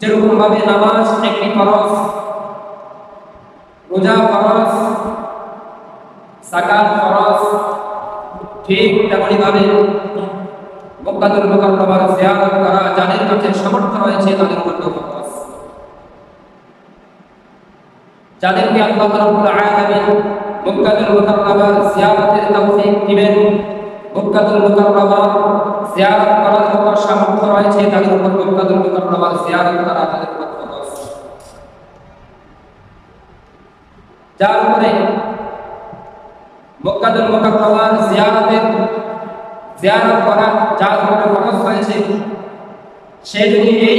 যেরকম ভাবে নামাজ একটি ফরজ, রোজা ফরজ সাকাত ফরজ, ঠিক তেমনি ভাবে মক্কাতুল মুকাররমার জিয়ারত করা যাদের কাছে সামর্থ্য রয়েছে তাদের জন্য ফরজ যাদেরকে আল্লাহ রাব্বুল আলামিন মক্কাতুল মুকাররমার জিয়ারতের তৌফিক দিবেন মক্কাতুল মুকাররমার জিয়ারত করার মতো সামর্থ্য রয়েছে, তাদের উপর মক্কাতুল মুকাররমার জিয়ারত করা তাদের উপর ফরজ যার উপরে মক্কাতুল মুকাররমার জিয়ারতের জিয়ারত করা যার উপরে ফরজ হয়েছে, সে যদি এই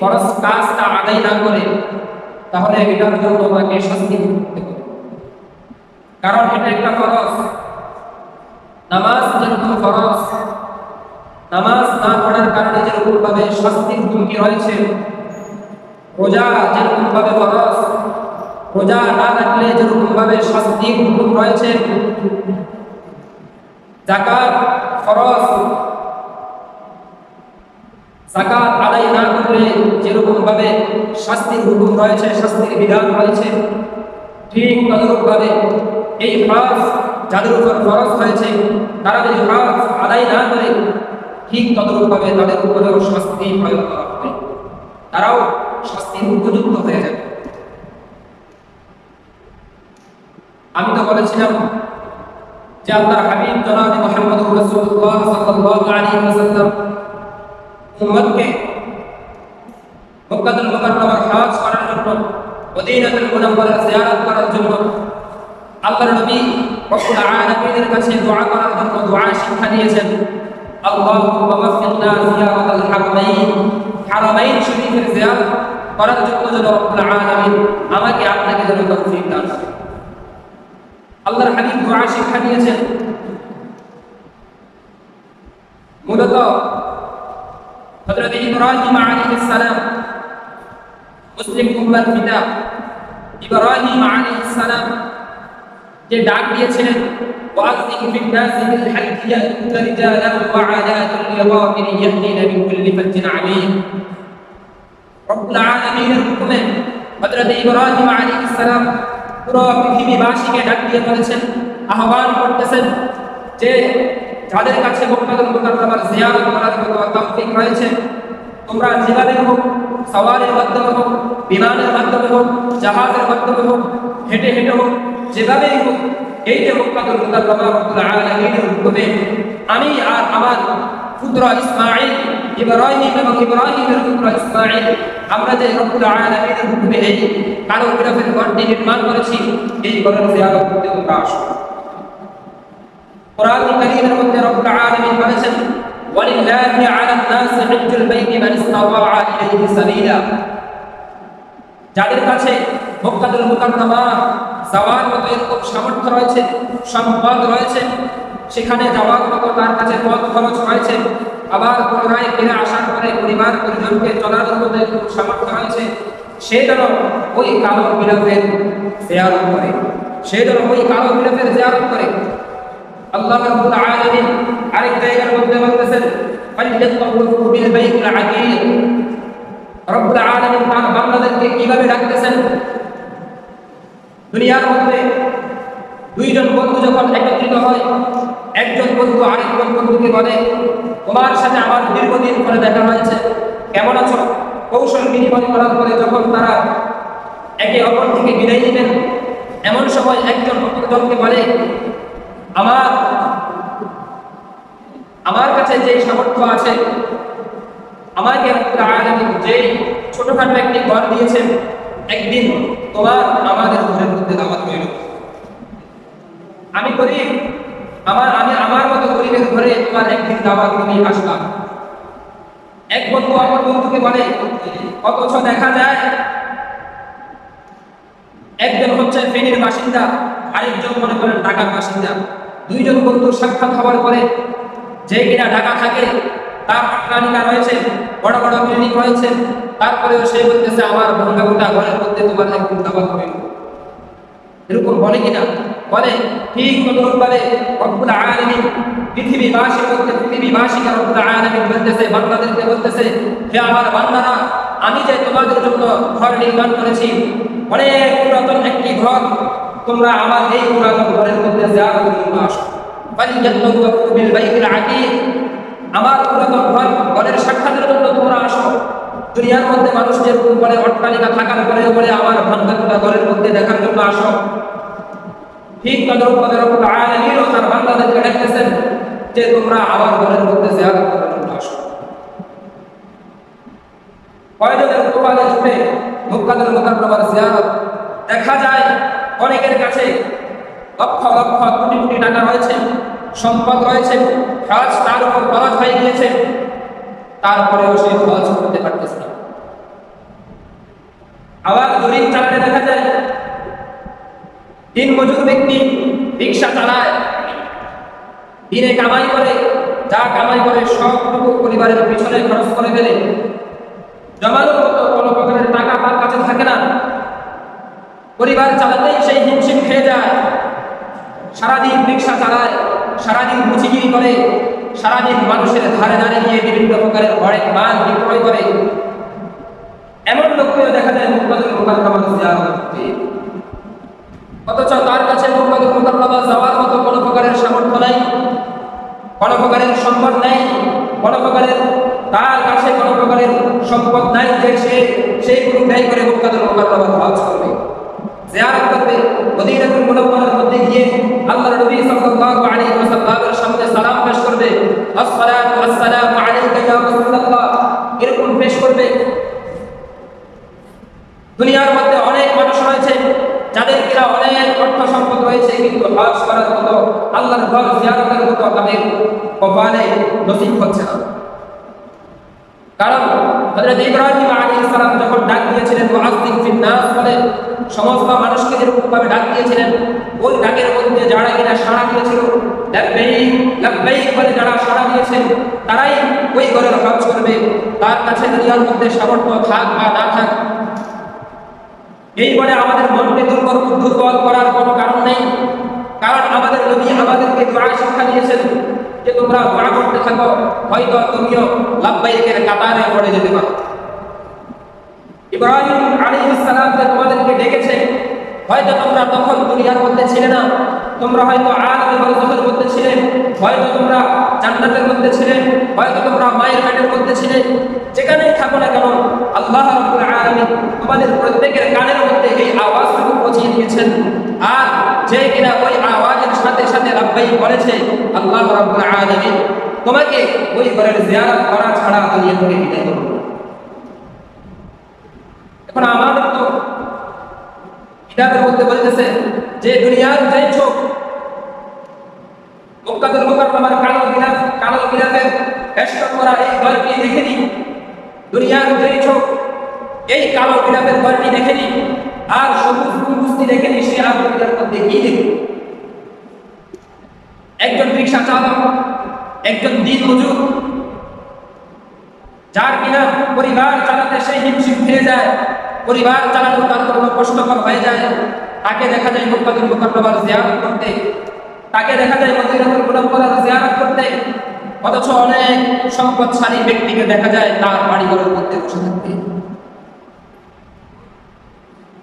ফরজ কাজটা আদায় না করে, তাহলে এটার জন্য তাকে শাস্তি ভোগ হবে। কারণ এটা একটা ফরজ। নামাজ যেরকম ফরজ, নামাজ না পড়ার কারণে যেরকম ভাবে শাস্তির হুমকি রয়েছে, রোজা যেরকম ভাবে ফরজ, রোজা না রাখলে যেরকম ভাবে শাস্তির হুকুম রয়েছে জাকাত ফরজ জাকাত আদায় না করলে যেরকম ভাবে শাস্তির হুকুম রয়েছে, শাস্তির বিধান রয়েছে, ঠিক তদরূপ ভাবে এই ফরজ যাদের উপর ফরজ হয়েছে, তারা যদি ফরজ আদায় না করে, ঠিক তদরূপ ভাবে তাদের উপরেও শাস্তি প্রয়োগ করা হবে। তারাও শাস্তির উপযুক্ত হয়ে যাবে। আমি তো বলেছিলাম যে আল্লাহর হাবিব জনাব মুহাম্মদুর রাসূলুল্লাহ সাল্লাল্লাহু আলাইহি ওয়াসাল্লাম উম্মতকে মক্কাতুল মুকাররমার হজ করার জন্য মদিনাতুল মুনাওয়ারার জিয়ারত করার জন্য আল্লাহর নবী রব্বুল আলামিনের কাছে দোয়া করার জন্য দোয়া শিক্ষা দিয়েছেন আল্লাহুম্মা ওয়াফিকনা জিয়ারাতাল হারামাইন হারামাইন শরীফের জিয়ারত করার জন্য যেন রব্বুল আলামিন আমাকে আপনাকে যেন তৌফিক দান করেন আল্লাহর হাবিব দোয়া শিক্ষা দিয়েছেন মূলত হযরত ইব্রাহিম আলাইহিস সালাম মুসলিম উম্মার পিতা ইব্রাহিম আলাইহিস সালাম যে ডাক দিয়েছিলেন وأذن في الناس بالحج يأتوك رجالا وعلى كل ضامر يأتين من كل فج عميق رب العالمين হুকুমে হযরত ইব্রাহিম আলাইহিস সালাম পুরো পৃথিবীবাসীকে ডাক দিয়ে বলেছেন আহ্বান করতেছেন যে যাদের কাছে মুকাদ্দাম মুকাদ্দামার জিয়ারত করার মতো তৌফিক রয়েছে তোমরা যেভাবে হোক সওয়ারের মাধ্যমে হোক বিমানের মাধ্যমে হোক জাহাজের মাধ্যমে হোক হেঁটে হেঁটে হোক যেভাবেই হোক, এই যে মুকাদ্দাম মুকাদ্দামা রব্বুল আলামিনের হুকুমে আমি আর আমার পুত্র ইসমাঈল ইব্রাহিম এবং ইব্রাহিমের পুত্র ইসমাঈল, আমরা যে রব্বুল আলামিনের হুকুমে এই কালো গিরাফের ঘরটি নির্মাণ করেছি, এই ঘরের জিয়ারত করতে তোমরা আসো। কোরআন কারীমের মধ্যে রব্বুল আলামিন বলেছেন, ওয়ালিল্লাহি আলা নাস হিজ্জুল বাইতি মান ইসতাওয়া ইলাইহি সাবিলা। যাদের কাছে মক্কাতুল মুকাররমা যাওয়ার মতো এরকম সামর্থ্য রয়েছে, সম্পদ রয়েছে, সেখানে যাওয়ার মতো তার কাছে পথ খরচ রয়েছে, আবার পুনরায় ফিরে আসার পরে পরিবার পরিজনকে চলার মতো এরকম সামর্থ্য রয়েছে, সে যেন ওই কালো বিরাপের জিয়ারত করে সে যেন ওই কালো বিরাপের জিয়ারত করে আল্লাহ আরেক জায়গার মধ্যে বলতেছেন ফালিয়াতাওয়াফু তার কীভাবে ডাকতেছেন? দুনিয়ার মধ্যে দুইজন বন্ধু যখন একত্রিত হয়, একজন বন্ধু আরেকজন বন্ধুকে বলে, তোমার সাথে আমার দীর্ঘদিন পরে দেখা হয়েছে। কেমন আছো? কৌশল বিনিময় করার পরে যখন তারা একে অপর থেকে বিদায় নেবেন এমন সময় একজন অপরজনকে বলে, আমার আমার কাছে যে সামর্থ্য আছে, আমাকে যে ছোটখাটো একটি ঘর দিয়েছেন একদিন তোমার আমাদের ঘরের মধ্যে দাওয়াত হইল আমি গরিব আমার, আমি আমার মতো গরিবের ঘরে তোমার একদিন দাওয়াত নিয়ে আসলাম। এক বন্ধু অপর বন্ধুকে বলে, অথচ দেখা যায়, একজন হচ্ছে ফেনীর বাসিন্দা, আরেকজন মনে করেন ঢাকার বাসিন্দা। দুইজন বন্ধুর সাক্ষাৎ হওয়ার পরে যে কিনা ঢাকা থাকে, তার প্রাণিকা রয়েছে, বড় বড় বিল্ডিং রয়েছে তারপরেও সে বলতেছে, আমার ভাঙ্গা গোটা ঘরের মধ্যে তোমার একদিন দাওয়াত হবে। এরকম বলে কিনা? বলে, ঠিক অনুরূপভাবে রব্বুল আলামিন পৃথিবীবাসীর মধ্যে পৃথিবীবাসীকে রব্বুল আলামিন বলতেছে, বান্দাদেরকে বলতেছে, হে আমার বান্দারা, আমি যে তোমাদের জন্য ঘর নির্মাণ করেছি, অনেক পুরাতন একটি ঘর, তোমরা আমার এই পুরাতন ঘরের মধ্যে জিয়ারত করতে আসো। আমার পুরাতন ঘর, ঘরের সাক্ষাতের জন্য তোমরা আসো। দুনিয়ার মধ্যে মানুষ যেরকম করে অট্টালিকা থাকার পরে বলে আমার ভাঙ্গা টুটা ঘরের মধ্যে দেখার জন্য আসো। ঠিক তদ্রুপ রব্বুল আলামিন ও তার বান্দাদেরকে ডাকতেছেন যে তোমরা আমার ঘরের মধ্যে জিয়ারত করার জন্য আসো। কয়জনের কপালে জুটে মুক্কাদের মুকাররমার জিয়ারত। দেখা যায় অনেকের কাছে লক্ষ লক্ষ কোটি কোটি টাকা রয়েছে, সম্পদ রয়েছে হজ তার উপর খরচ হয়ে গিয়েছে। তারপরেও সে হজ করতে পারতেছে না। আবার দলিল চালাতে দেখা যায়, দিন মজুর ব্যক্তি রিক্সা চালায়, দিনে কামাই করে, যা কামাই করে সবটুকু পরিবারের পিছনে খরচ করে ফেলে। জমানোর মতো কোনো প্রকারের টাকা তার কাছে থাকে না। পরিবার চালাতেই সেই হিমশিম খেয়ে যায়। সারাদিন রিক্সা চালায়, সারাদিন মুচিগিরি করে সারাদিন মানুষের ধারে ধারে গিয়ে বিভিন্ন প্রকারের হরেক মাল বিক্রয় করে। এমন লোককেও দেখা যায় মুক্তাদুল মোকাররমা জিয়ারত করতে অথচ তার কাছে মুক্তাদুল মোকাররমা যাওয়ার মতো কোনো প্রকারের সামর্থ্য নাই, কোনো প্রকারের সম্পদ নাই, কোনো প্রকারের তার কাছে কোনো প্রকারের সম্পদ নাই যে সে সেই গুলো ব্যয় করে মুক্তাদুল মোকাররমা হজ করবে জিয়ারত করবে মদিনাতুল মুনাওয়ারার মধ্যে গিয়ে আল্লাহর নবী সাল্লাল্লাহু আলাইহি ওয়াসাল্লামের সামনে সালাম পেশ করবে ওয়াসসালামু আলাইকা ইয়া রাসূলুল্লাহ। এরকম পেশ করবে। দুনিয়ার মধ্যে অনেক মানুষ রয়েছে, যাদের কিনা অনেক অর্থ সম্পদ রয়েছে, কিন্তু হজ করার মতো, আল্লাহর ঘর জিয়ারতের মতো তাদের কপালে নসিব হচ্ছে না। কারণ হযরত ইব্রাহিম আলাইহিস সালাম যখন ডাক দিয়েছিলেন মুআজ্জিন ফিন নাস বলে, সমস্ত মানুষকে যেরকম ভাবে ডাক দিয়েছিলেন ওই ডাকের মধ্যে যারা কিনা সাড়া দিয়েছিল যারা সাড়া দিয়েছেন, তারাই ওই ঘরের হজ করবে। তার কাছে দুনিয়ার মধ্যে সামর্থ্য থাক বা না থাক, এই বলে আমাদের মনকে দুর্বল দুর্বল করার কোনো কারণ নেই। কারণ আমাদের নবী আমাদেরকে দোয়া শিক্ষা দিয়েছেন যে তোমরা দোয়া করতে থাকো, হয়তো তুমিও লাব্বাইকের কাতারে পড়ে যেতে পারো। ইব্রাহিম তোমাদেরকে ডেকেছে হয়তো তোমরা তখন দুনিয়ার মধ্যে ছিলে না, তোমরা হয়তো আলামে বরজখের মধ্যে ছিলে, হয়তো তোমরা জান্নাতের মধ্যে ছিলে, হয়তো তোমরা মায়ের পেটের মধ্যে ছিলে, যেখানেই থাকো না কেন, আল্লাহ তোমাদের প্রত্যেকের কানের মধ্যে এই আওয়াজটুকু পৌঁছিয়ে দিয়েছেন। আর যে কিনা ওই আওয়াজের সাথে সাথে লাব্বাইক বলেছে, আল্লাহ রাব্বুল আলামিন তোমাকে ওই ঘরের জিয়ারত করা ছাড়া দুনিয়া থেকে বিদায় করবে এখন আমাদের কিতাবের মধ্যে বলতেছে যে দুনিয়ার যে চোখ, মুক্তাদুল মুকাররমার কালো গিলাফ কালো গিলাফের বেষ্টন করা এই ঘরটি দেখেনি দুনিয়ার যে চোখ, এই কালো গিলাফের ঘরটি দেখেনি আর সবুজ ফুলবুস্তি দেখেনি সে আর দুনিয়ার মধ্যে কি দেখে একজন রিক্সা চালক, একজন দিন মজুর, যার কিনা পরিবার চালাতে সেই হিমশিম খেয়ে যায় পরিবার চালানো তার জন্য কষ্টকর হয়ে যায়। তাকে দেখা যায় মুক্তাদুল মুকাররমার জিয়ারত করতে। তাকে দেখা যায় মদিনাতুল মুনাওয়ারার জিয়ারত করতে। অথচ অনেক সম্পদশালী ব্যক্তিকে দেখা যায় তার বাড়িঘরের মধ্যে বসে থাকতে।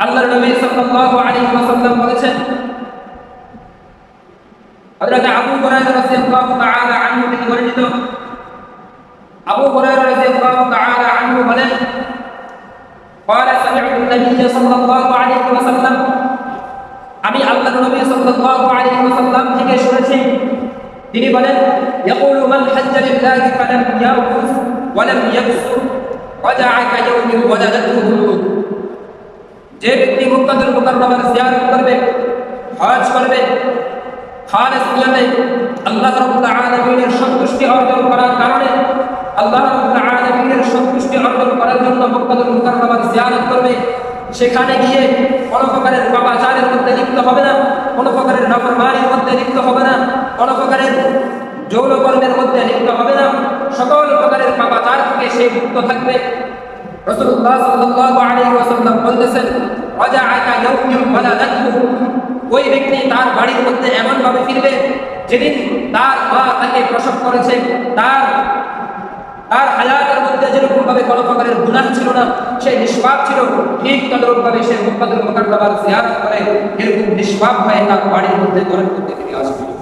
আল্লাহর নবী সাল্লাল্লাহু আলাইহি ওয়াসাল্লাম বলেছেন, হযরত আবু হুরায়রা রাদিয়াল্লাহু তাআলা আনহু থেকে বর্ণিত। আবু হুরায়রা রাদিয়াল্লাহু তাআলা আনহু বলেন قال سمعت النبي صلى الله عليه وسلم আমি আল্লাহর নবী সাল্লাল্লাহু আলাইহি ওয়াসাল্লাম থেকে শুনেছি তিনি বলেন يقول من حج لله فلم يرفث ولم يفسق رجع كيوم ولدته امه যে ব্যক্তি মুক্তাদুল মুকাররমার জিয়ারত করবে হজ করবে খালেস নিয়তে আল্লাহ রাব্বুল আলামিনের সন্তুষ্টি অর্জন করার কারণে আল্লাহ রাব্বুল আলামিনের সন্তুষ্টি অর্জন করার জন্য মুক্তাদুল মুকাররমার জিয়ারত করবে সেখানে গিয়ে কোনো প্রকারের পাপাচারের মধ্যে লিপ্ত হবে না, কোনো প্রকারের নফরমানির মধ্যে লিপ্ত হবে না, কোনো প্রকারের যৌনকর্মের মধ্যে লিপ্ত হবে না, সকল প্রকারের পাপাচার থেকে সে মুক্ত থাকবে। ওই ব্যক্তি তার বাড়ির মধ্যে এমন ভাবে ফিরবে, যেদিন তার মা তাকে প্রসব করেছে, তার তার হায়াতের মধ্যে যেরকম ভাবে কোনো প্রকারের গুণাহ ছিল না সে নিষ্পাপ ছিল। ঠিক তদরূপ ভাবে সে মুকাদ্দুল বাবার জিয়ারত করে। এরকম নিষ্পাপ হয়ে তার বাড়ির মধ্যে ঘরের মধ্যে ফিরে আসবে।